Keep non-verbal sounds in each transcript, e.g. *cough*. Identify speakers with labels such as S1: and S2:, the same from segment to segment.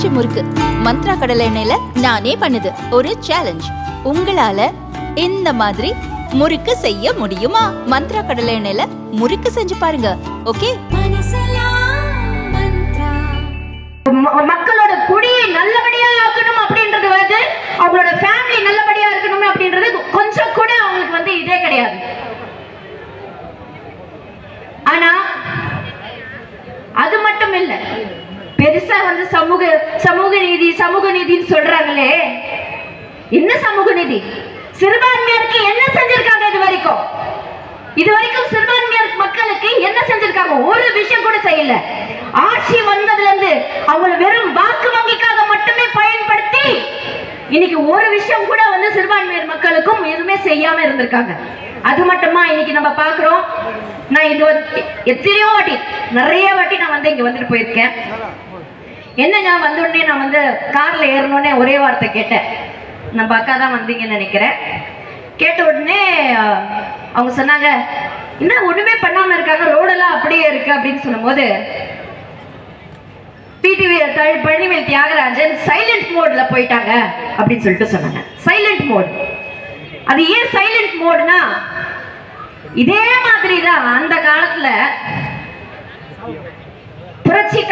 S1: பஞ்சு முறுக்கு. மந்த்ரா கடலை எண்ணெயில நானே பண்ணுது. ஒரு சேலஞ்ச் உங்களால இந்த மாதிரி முறுக்கு செய்ய முடியுமா? மந்த்ரா கடலை எண்ணெயில முறுக்கு செஞ்சு பாருங்க. ஓகே?
S2: ம- மக்களோட குடியை நல்லபடியா ஆக்கணும் அப்படின்றது வந்து அவங்களோட ஃபேமிலி நல்லபடியா இருக்கணும் அப்படின்றது கொஞ்சம் கூட அவங்களுக்கு வந்து இதே கிடையாது ஆனா அது மட்டும் இல்ல பெருசா வந்து சமூக சமூக நீதி சமூக நீதின்னு சொல்றாங்களே. என்ன சமூக நீதி? சிறுபான்மையருக்கு என்ன செஞ்சிருக்காங்க இது வரைக்கும்? இது வரைக்கும் சிறுபான்மையர் மக்களுக்கு என்ன செஞ்சிருக்காங்க? ஒரு விஷயம் கூட செய்யல. ஆட்சி வந்ததுல இருந்து அவங்கள வெறும் வாக்கு வங்கிக்காக மட்டுமே பயன்படுத்தி இன்னைக்கு ஒரு விஷயம் கூட வந்து சிறுபான்மையர் மக்களுக்கும் எதுவுமே செய்யாம இருந்திருக்காங்க. அது மட்டுமா இன்னைக்கு நம்ம பாக்குறோம் நான் இது எத்தனையோ வாட்டி நிறைய வாட்டி நான் வந்து இங்க வந்துட்டு போயிருக்கேன். என்னங்க வந்த உடனே நான் வந்து கார்ல ஏறணும்னே ஒரே வார்த்தை கேட்டேன். நம்ம அக்கா தான் வந்தீங்கன்னு நினைக்கிறேன். கேட்ட உடனே அவங்க சொன்னாங்க என்ன ஒண்ணுமே பண்ணாம இருக்காங்க ரோடெல்லாம் அப்படியே இருக்கு அப்படின்னு சொல்லும்போது பிடிவி பழனிவேல் தியாகராஜன் சைலண்ட் மோட்ல போயிட்டாங்க அப்படின்னு சொல்லிட்டு சொன்னாங்க. சைலண்ட் மோட் அது ஏன் சைலண்ட் மோட்னா இதே மாதிரி தான் அந்த காலத்துல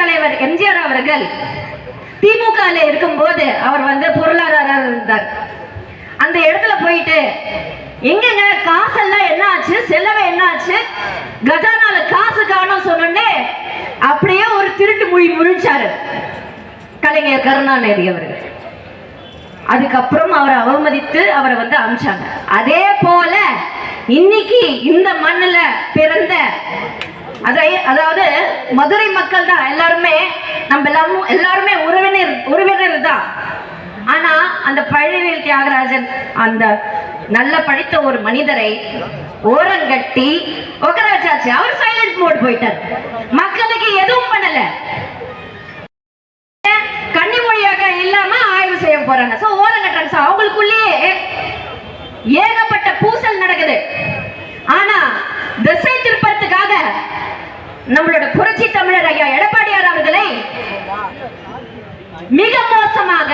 S2: தலைவர் எம்ஜிஆர் அவர்கள் திமுக இருக்கும்போது அவர் வந்து பொருளாதார இருந்தார். அந்த இடத்துல போயிட்டு எங்கங்க? காசெல்லாம் என்ன ஆச்சு? செலவு என்ன ஆச்சு? கஜானால காசு காணும் சொன்னோடனே அப்படியே ஒரு திருட்டு மொழி முழிச்சாரு கலைஞர் கருணாநிதி அவர்கள். அதுக்கப்புறம் அவரை அவமதித்து அவரை வந்து அமிச்சாங்க. அதே போல இன்னைக்கு இந்த மண்ணில் பிறந்த அதை அதாவது மதுரை மக்கள் தான் எல்லாருமே நம்ம எல்லாரும் எல்லாருமே உறவினர் உறவினர் தான். ஆனா அந்த பழனிவேல் தியாகராஜன் அந்த நல்ல படித்த ஒரு மனிதரை ஓரங்கட்டி ஒகராஜாச்சு அவர் சைலண்ட் மோட் போயிட்டார். மக்களுக்கு எதுவும் பண்ணல. கன்னிமொழியாக இல்லாம ஆய்வு செய்ய போறாங்க. சோ ஓரங்கட்டாங்க சோ அவங்களுக்குள்ளேயே ஏகப்பட்ட பூசல் நடக்குது ஆனா திசை திருப்பறதுக்காக நம்மளோட புரட்சி தமிழர் ஐயா எடப்பாடியார் அவர்களை மிக மோசமாக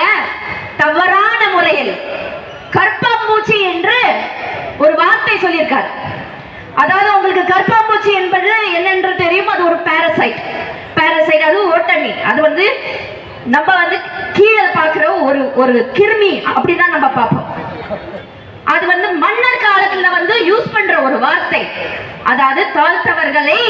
S2: தவறான முறையில் கற்பாம்பூச்சி என்று ஒரு வார்த்தை சொல்லியிருக்கார். அதாவது உங்களுக்கு கற்பாம்பூச்சி என்பது என்னென்று தெரியும்? அது ஒரு பேரசைட் பேரசைட் அது ஓட்டணி அது வந்து நம்ம வந்து கீழே பார்க்குற ஒரு ஒரு கிருமி அப்படிதான் நம்ம பார்ப்போம். அது வந்து மன்னர் காலத்துல வந்து யூஸ் பண்ற ஒரு வார்த்தை. அதாவது தாழ்த்தவர்களை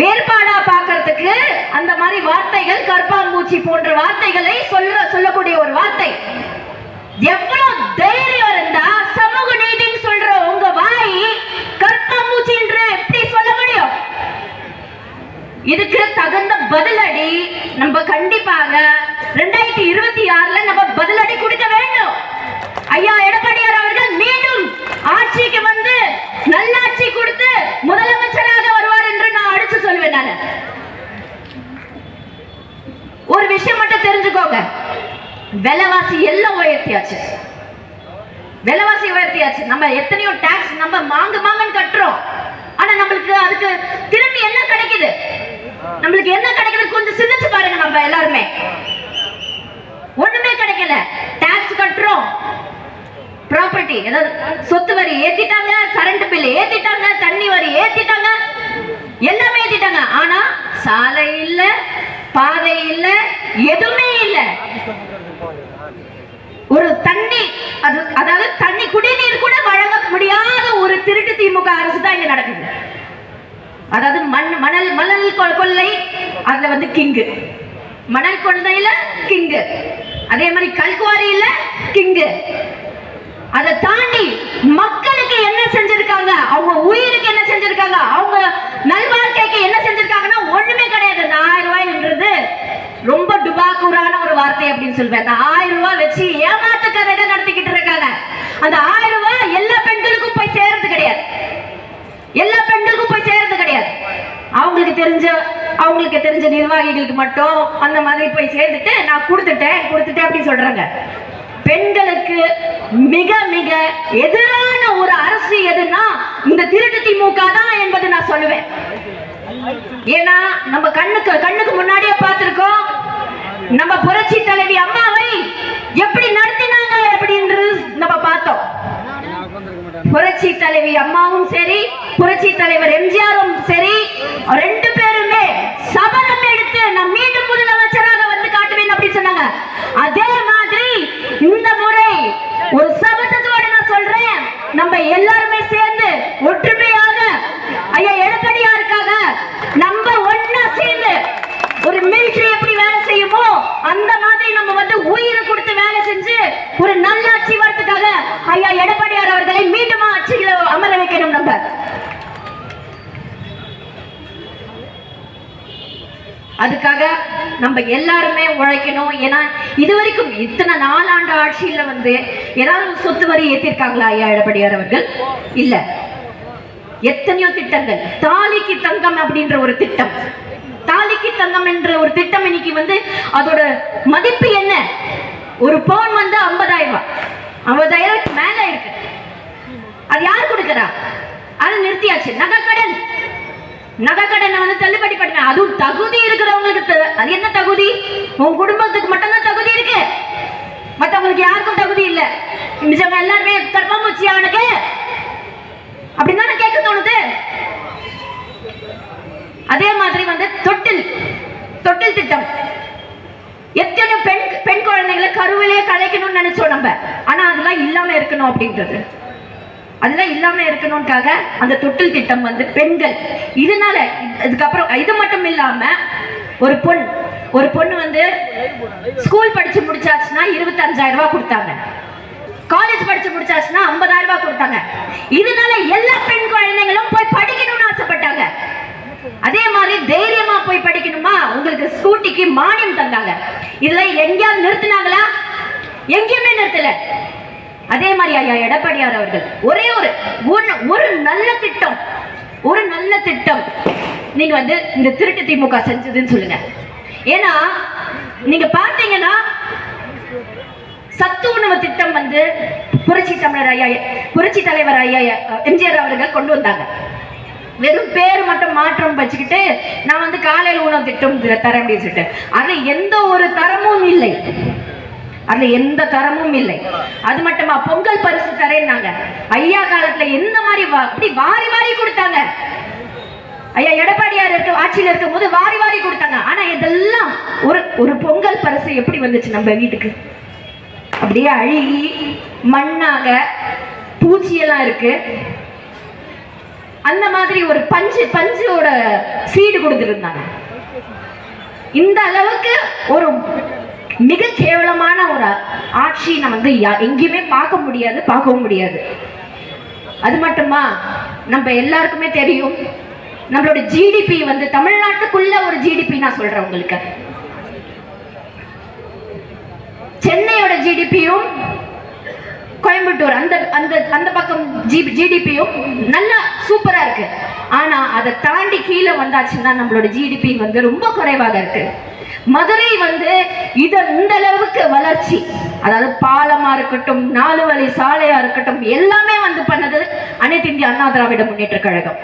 S2: வேறுபாடா பாக்குறதுக்கு அந்த மாதிரி வார்த்தைகள் கற்பாம்பூச்சி போன்ற வார்த்தைகளை சொல்ற சொல்லக்கூடிய ஒரு வார்த்தை. எவ்வளவு தைரியம் இருந்தா சமூக நீதின்னு சொல்ற உங்க வாய் கற்பாம்பூச்சி என்று எப்படி சொல்ல முடியும்? இதுக்கு தகுந்த பதிலடி நம்ம கண்டிப்பாக ரெண்டாயிரத்தி இருபத்தி ஆறுல நம்ம பதிலடி கொடுக்க வேண்டும். ஐயா எடப்பாடியார் அவர்கள் மீண்டும் ஆட்சிக்கு வந்து நல்லாட்சி கொடுத்து முதலமைச்சராக வருவார் என்று நான் அடிச்சு சொல்வேன் நான் ஒரு தெரிஞ்சுக்கோங்க. விலைவாசி எல்லாம் உயர்த்தியாச்சு. விலைவாசி உயர்த்தியாச்சு. நம்ம எத்தனையோ டாக்ஸ் நம்ம மாங்கு மாங்கன்னு கட்டுறோம். ஆனா நம்மளுக்கு அதுக்கு திரும்பி என்ன கிடைக்குது? நம்மளுக்கு என்ன கிடைக்குது கொஞ்சம் சிந்திச்சு பாருங்க நம்ம எல்லாருமே. ஒண்ணுமே கிடைக்கல. டாக்ஸ் கட்டுறோம். ப்ராப்பர்ட்டி ஏதாவது சொத்து வரி ஏத்திட்டாங்க கரண்ட் பில் ஏத்திட்டாங்க தண்ணி வரி ஏத்திட்டாங்க எல்லாமே ஏத்திட்டாங்க. ஆனா சாலை இல்ல பாதை இல்ல எதுவுமே இல்ல. ஒரு தண்ணி அது அதாவது தண்ணி குடிநீர் கூட வழங்க முடியாத ஒரு திருட்டு திமுக அரசு தான் இங்க நடக்குது. அதாவது மண் மணல் மணல் கொள்ளை அதுல வந்து கிங்கு. மணல் கொள்ளையில கிங்கு. அதே மாதிரி கல்குவாரியில கிங்கு அதை தாண்டி மக்களுக்கு என்ன செஞ்சிருக்காங்க அவங்க உயிருக்கு என்ன செஞ்சிருக்காங்க அவங்க நல்வாழ்க்கைக்கு என்ன செஞ்சிருக்காங்கன்னா ஒண்ணுமே கிடையாது இந்த ஆயிரம் ரூபாய்ன்றது ரொம்ப டுபாக்கூரான ஒரு வார்த்தை அப்படின்னு சொல்லுவேன் அந்த ஆயிரம் ரூபாய் வச்சு ஏமாத்து கதைகள் நடத்திக்கிட்டு இருக்காங்க? அந்த ஆயிரம் ரூபாய் எல்லா பெண்களுக்கும் போய் சேர்றது கிடையாது. எல்லா பெண்களுக்கும் போய் சேர்றது கிடையாது. அவங்களுக்கு தெரிஞ்ச அவங்களுக்கு தெரிஞ்ச நிர்வாகிகளுக்கு மட்டும் அந்த மாதிரி போய் சேர்ந்துட்டு நான் கொடுத்துட்டேன் கொடுத்துட்டேன் அப்படின்னு சொல்றாங்க. பெண்களுக்கு மிக மிக எதிரான ஒரு அரசு எதுனா இந்த திருட்டு திமுக தான் என்பது நான் சொல்லுவேன். ஏன்னா நம்ம கண்ணுக்கு கண்ணுக்கு முன்னாடியே பார்த்திருக்கோம். நம்ம புரட்சி தலைவி அம்மாவை எப்படி நடத்தினாங்க அப்படின்றது நம்ம பார்த்தோம். புரட்சி தலைவி அம்மாவும் சரி புரட்சி தலைவர் எம்ஜிஆரும் சரி ரெண்டு பேருமே சபதம் எடுத்து நான் மீண்டும் முதலமைச்சராக வந்து காட்டுவேன் அப்படின்னு சொன்னாங்க. அதே மாதிரி இந்த முறை ஒரு சபதத்தோட நான் சொல்றேன். நம்ம எல்லாருமே சேர்ந்து ஒற்றுமையாக ஐயா எடப்பாடியாருக்காக நம்ம ஒண்ணா சேர்ந்து ஒரு மிலிட்டரி எப்படி வேலை செய்யுமோ அந்த மாதிரி நம்ம வந்து உயிரை கொடுத்து வேலை செஞ்சு ஒரு நல்ல ஆட்சி வரதுக்காக ஐயா எடப்பாடியார் அவர்களை மீண்டும் ஆட்சியில அமர வைக்கணும் நம்ம அதுக்காக நம்ம எல்லாருமே உழைக்கணும். ஏன்னா இது வரைக்கும் இத்தனை நாலாண்டு ஆட்சியில வந்து ஏதாவது சொத்து வரி ஏற்றிருக்காங்களா ஐயா எடப்பாடியார் அவர்கள்? இல்ல. எத்தனையோ திட்டங்கள். தாலிக்கு தங்கம் அப்படின்ற ஒரு திட்டம். தாலிக்கு தங்கம் என்ற ஒரு திட்டம் இன்னைக்கு வந்து அதோட மதிப்பு என்ன? ஒரு பவுன் வந்து ஐம்பதாயிரம் ரூபாய். ஐம்பதாயிரம் மேல இருக்கு. அது யார் கொடுக்கறா? அது நிறுத்தியாச்சு. நகைக்கடன் வந்து தள்ளுபடி பண்ணுவேன் அதுவும் தகுதி இருக்கிறவங்களுக்கு அது என்ன தகுதி? உன் குடும்பத்துக்கு மட்டும்தான் தகுதி இருக்கு. மத்தவங்களுக்கு யாருக்கும் தகுதி இல்ல. மிச்சவங்க எல்லாருமே கர்ப்பமூச்சி அவனுக்கு அப்படின்னு கேட்க தோணுது? அதே மாதிரி வந்து தொட்டில் தொட்டில் திட்டம். எத்தனை பெண் பெண் குழந்தைகளை கருவிலே கலைக்கணும்னு நினைச்சோம் நம்ம. ஆனா அதெல்லாம் இல்லாம இருக்கணும் அப்படின்றது. அதெல்லாம் இல்லாம இருக்கணும்க்காக அந்த தொட்டில் திட்டம் வந்து பெண்கள். இதனால இதுக்கப்புறம் இது மட்டும் இல்லாம ஒரு பொண் ஒரு பொண்ணு வந்து ஸ்கூல் படிச்சு முடிச்சாச்சுன்னா இருபத்தஞ்சாயிரம் ரூபாய் கொடுத்தாங்க. காலேஜ் படிச்சு முடிச்சாச்சுன்னா ஐம்பதாயிரம் ரூபாய் கொடுத்தாங்க. இதனால எல்லா பெண் குழந்தைங்களும் போய் படிக்கணும்னு ஆசைப்பட்டாங்க. அதே மாதிரி தைரியமா போய் படிக்கணுமா? உங்களுக்கு ஸ்கூட்டிக்கு மானியம் தந்தாங்க. இதுல எங்கேயாவது நிறுத்தினாங்களா? எங்கேயுமே நிறுத்தல. அதே மாதிரி ஐயா எடப்பாடியார் அவர்கள் ஒரே ஒரு ஒண்ணு- ஒரு நல்ல திட்டம் ஒரு நல்ல திட்டம் நீங்க வந்து இந்த திருட்டு திமுக செஞ்சதுன்னு சொல்லுங்க. ஏன்னா நீங்க பார்த்தீங்கன்னா சத்து உணவு திட்டம் வந்து புரட்சி தமிழர் ஐயா புரட்சி தலைவர் ஐயா எம்ஜிஆர் அவர்கள் கொண்டு வந்தாங்க. வெறும் பேர் மட்டும் மாற்றம் வச்சுக்கிட்டு நான் வந்து காலையில் உணவு திட்டம் தர தரேன் அப்படின்னு சொல்லிட்டு. அது எந்த ஒரு தரமும் இல்லை. அதுல எந்த தரமும் இல்லை. அது மட்டுமா? பொங்கல் பரிசு தரேன்னாங்க. ஐயா காலத்துல எந்த மாதிரி வா- அப்படி வாரி வாரி கொடுத்தாங்க. ஐயா எடப்பாடியார் இருக்க ஆட்சியில இருக்கும் போது வாரி வாரி கொடுத்தாங்க. ஆனா இதெல்லாம் ஒரு ஒரு பொங்கல் பரிசு எப்படி வந்துச்சு நம்ம வீட்டுக்கு? அப்படியே அழுகி மண்ணாக பூச்சியெல்லாம் இருக்கு. அந்த மாதிரி ஒரு பஞ்சு பஞ்சோட சீடு கொடுத்துருந்தாங்க இந்த அளவுக்கு ஒரு மிக கேவலமான ஒரு ஆட்சி நம்ம வந்து யா- எங்கேயுமே பார்க்க முடியாது பார்க்கவும் முடியாது. அது மட்டுமா? நம்ம எல்லாருக்குமே தெரியும். நம்மளோட ஜிடிபி வந்து தமிழ்நாட்டுக்குள்ள ஒரு ஜிடிபி நான் சொல்றேன் உங்களுக்கு. சென்னையோட ஜிடிபியும் கோயம்புத்தூர் அந்த அந்த அந்த பக்கம் ஜி ஜிடிபியும் நல்லா சூப்பரா இருக்கு. ஆனா அதை தாண்டி கீழே வந்தாச்சுன்னா நம்மளோட ஜிடிபி வந்து ரொம்ப குறைவாக இருக்கு. மதுரை வந்து இத இந்த அளவுக்கு வளர்ச்சி. அதாவது பாலமா இருக்கட்டும் நாலு வழி சாலையா இருக்கட்டும் எல்லாமே வந்து பண்ணது அனைத்து இந்திய அண்ணா திராவிட முன்னேற்ற கழகம்.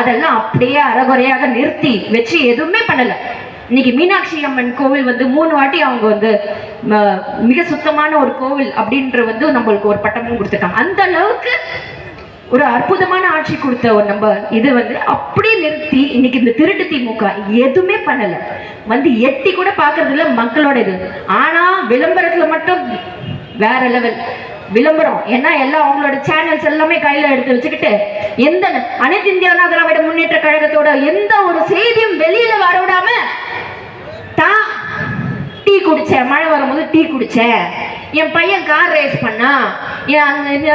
S2: அதெல்லாம் அப்படியே அறகுறையாக நிறுத்தி வச்சு எதுவுமே பண்ணல. இன்னைக்கு மீனாட்சி அம்மன் கோவில் வந்து மூணு வாட்டி அவங்க வந்து ம, மிக சுத்தமான ஒரு கோவில் அப்படின்ற வந்து நம்மளுக்கு ஒரு பட்டமும் கொடுத்துட்டாங்க. அந்த அளவுக்கு ஒரு அற்புதமான ஆட்சி கொடுத்த ஒரு நம்ம இது வந்து அப்படியே நிறுத்தி இன்னைக்கு இந்த திருட்டு திமுக எதுவுமே பண்ணல. வந்து எட்டி கூட பாக்குறது இல்ல மக்களோட இது ஆனா விளம்பரத்துல மட்டும் வேற லெவல் விளம்பரம். ஏன்னா எல்லாம் அவங்களோட சேனல்ஸ் எல்லாமே கையில எடுத்து வச்சுக்கிட்டு எந்த அனைத்து இந்திய அண்ணா திராவிட முன்னேற்ற கழகத்தோட எந்த ஒரு செய்தியும் வெளியில வர விடாம தான் டீ குடிச்சேன். மழை வரும்போது டீ குடிச்சேன். என் பையன் கார் ரேஸ் பண்ணா. அந்த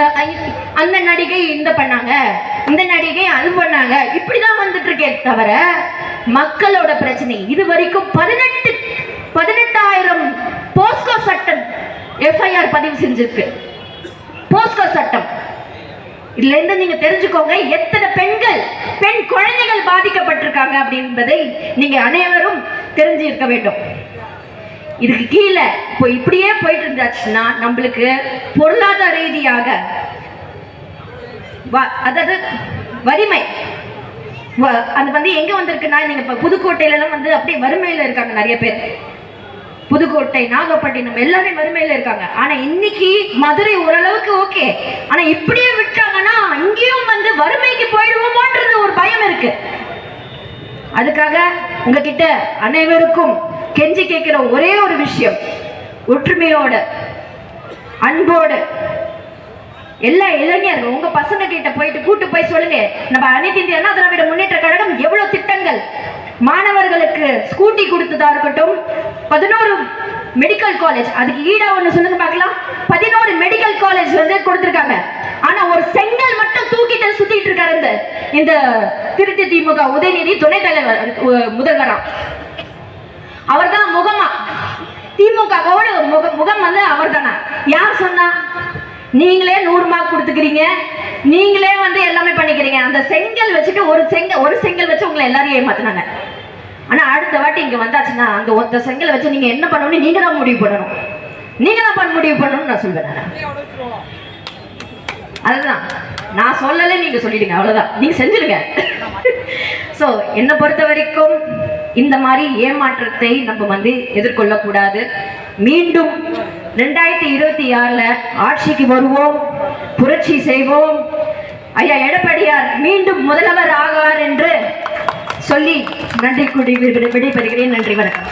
S2: அந்த நடிகை இந்த பண்ணாங்க. இந்த நடிகை அது பண்ணாங்க. இப்படிதான் வந்துட்டு இருக்கே தவிர மக்களோட பிரச்சனை. இது வரைக்கும் பதினெட்டு பதினெட்டாயிரம் போஸ்கோ சட்டம் எஃப்ஐஆர் பதிவு செஞ்சிருக்கு. போஸ்கோ சட்டம். இதுல இருந்து நீங்க தெரிஞ்சுக்கோங்க எத்தனை பெண்கள் பெண் குழந்தைகள் பாதிக்கப்பட்டிருக்காங்க அப்படின்பதை நீங்க அனைவரும் தெரிஞ்சிருக்க வேண்டும். இதுக்கு கீழே இப்போ இப்படியே போயிட்டு இருந்தாச்சுன்னா நம்மளுக்கு பொருளாதார ரீதியாக வ- அதாவது வறுமை வ- அது வந்து எங்க வந்திருக்குன்னா நீங்க இப்ப புதுக்கோட்டையில எல்லாம் வந்து அப்படியே வறுமையில இருக்காங்க நிறைய பேர். புதுக்கோட்டை நாகப்பட்டினம் எல்லாமே வறுமையில இருக்காங்க. ஆனா இன்னைக்கு மதுரை ஓரளவுக்கு ஓகே. ஆனா இப்படியே விட்டாங்கன்னா அங்கேயும் வந்து வறுமைக்கு போயிடுவோமோன்றது ஒரு பயம் இருக்கு. அதுக்காக உங்ககிட்ட அனைவருக்கும் கெஞ்சி கேட்கிற ஒரே ஒரு விஷயம். ஒற்றுமையோட அன்போடு. எல்லா இளைஞர்கள் உங்க பசங்க கிட்ட போயிட்டு கூட்டு போய் சொல்லுங்க. நம்ம அனைத்து இந்திய அண்ணா திராவிட முன்னேற்ற கழகம் எவ்வளவு திட்டங்கள்? மாணவர்களுக்கு ஸ்கூட்டி கொடுத்ததா இருக்கட்டும் பதினோரு மெடிக்கல் காலேஜ் அதுக்கு ஈடா ஒண்ணு சொல்லுங்க பார்க்கலாம். பதினோரு மெடிக்கல் காலேஜ் வந்து கொடுத்துருக்காங்க. ஆனா ஒரு செங்கல் மட்டும் தூக்கிட்டு சுத்திட்டு இருக்காரு இந்த இந்த திருச்சி திமுக உதயநிதி துணைத் தலைவர் முதல்வரா. அவர் அவர்தான் முகமா? திமுக முக முகம் வந்து அவர்தானா? யார் சொன்னா? நீங்களே நூறு மார்க் கொடுத்துக்கிறீங்க. நீங்களே வந்து எல்லாமே பண்ணிக்கிறீங்க. அந்த செங்கல் வச்சுட்டு ஒரு செங்கல் ஒரு செங்கல் வச்சு உங்களை எல்லாரையும் ஏமாத்துனாங்க. ஆனா அடுத்த வாட்டி இங்க வந்தாச்சுன்னா அந்த ஒத்த செங்கல் வச்சு நீங்க என்ன பண்ணணும்னு நீங்க தான் முடிவு பண்ணணும். நீங்க தான் பண்ண முடிவு பண்ணணும்னு நான் சொல்வேன் அதுதான். நான் சொல்லல நீங்க சொல்லிடுங்க. அவ்வளவுதான். நீங்க செஞ்சிடுங்க. *laughs* ஸோ என்னை பொறுத்த வரைக்கும் இந்த மாதிரி ஏமாற்றத்தை நம்ம வந்து எதிர்கொள்ளக்கூடாது. மீண்டும் ரெண்டாயிரத்தி இருபத்தி ஆறுல ஆட்சிக்கு வருவோம் புரட்சி செய்வோம். ஐயா எடப்பாடியார் மீண்டும் முதல்வர் ஆகார் என்று சொல்லி நன்றி கூடி விடைபெறுகிறேன். நன்றி வணக்கம்.